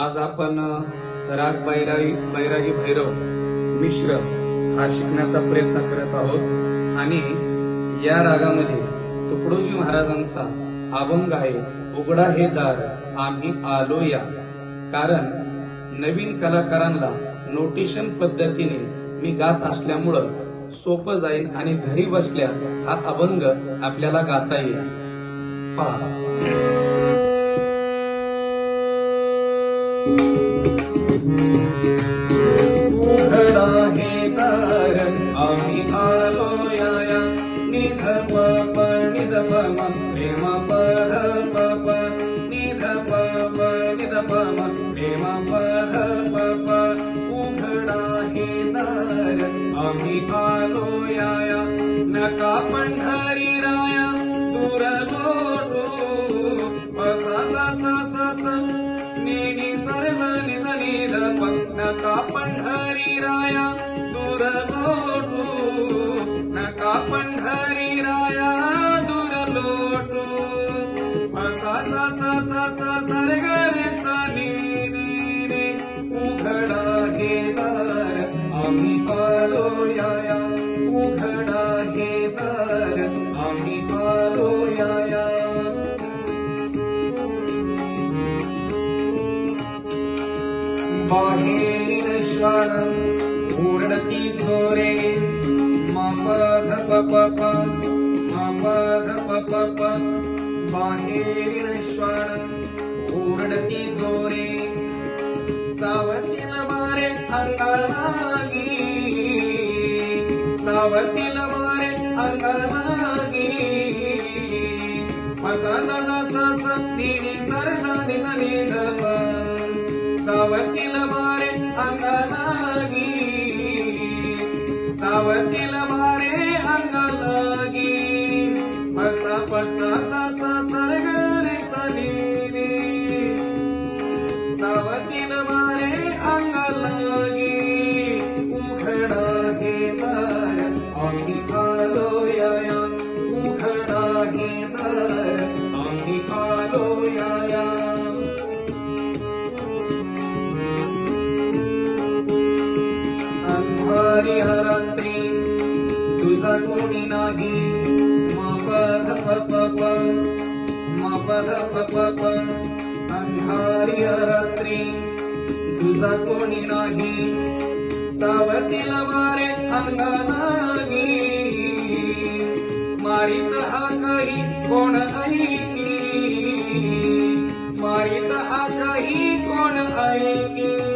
आज आपण राग बैरागी बैरागी भैरव मिश्र हा शिकण्याचा प्रयत्न करत आहोत. आणि या रागामध्ये तुकडोजी महाराजांचा अभंग आहे उघडा हे दार आम्ही आलो या कारण नवीन कलाकारांना नोटेशन पद्धतीने मी गात असल्यामुळं सोपं जाईल आणि घरी बसल्या हा अभंग आपल्याला गाता येईल. पहा. आम्ही आलो या निध पप निध पम प्रेम पद पप निध निध पम प्रेम उघडा हे दार आम्ही आलो या नका पंढरी राया दूर लोटू असा सा सा पंढरी राया दूर लोटू नका बाहेर श्वान ओरडती जोरे. मापध पप मापध पप बाहेर श्वान ओरडती जोरे. सावतील मारे अंगालागी सावतील मारे अंगालागी मसाला सस सरदा सरसानी निधप सावतील मारे अंगालागी सावतील मारे अंगालागी पसा पसा सा सरग रे सनी सावतील मारे अंगालागी उघडा हे दार आम्ही आलो या उखडा हे दार आम्ही आलो या रात्री तुझा कोणी नाही. अंधारी रात्री तुझा कोणी नाही. सावतील मारे अंगाला मारित हा काही कोण ऐकी. मारित हा काही कोण ऐकी.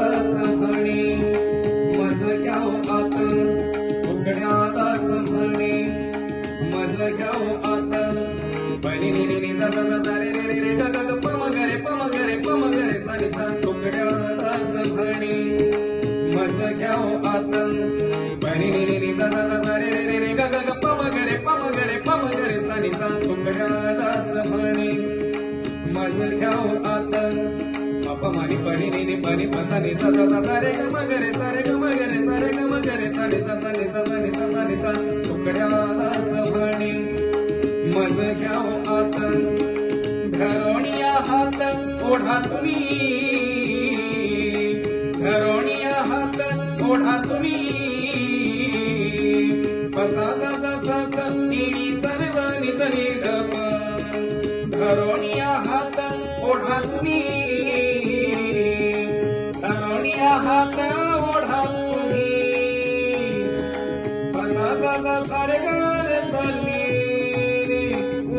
मध घ्याव आपण बनी नि नि दादा दा रे रे रे रे गा गा गा पम ग रे पम ग रे पम ग रे सा नि सा तुकड्याला संगणी मध घ्याव आपण बनी नि नि नि दा रे रे रे रे पम ग पम ग पम ग रे सा नि सा तुकड्याला संगणी मध घ्याव आपण नि नि पनी सा रे ग म सारे रे सा रे ग म ग रे सा रे मजग्याव हातन धरोणिया बसा जा जा निळी सर्व ओढा तुम्ही. धरोणिया हातन, ओढा बसा जा जा सारे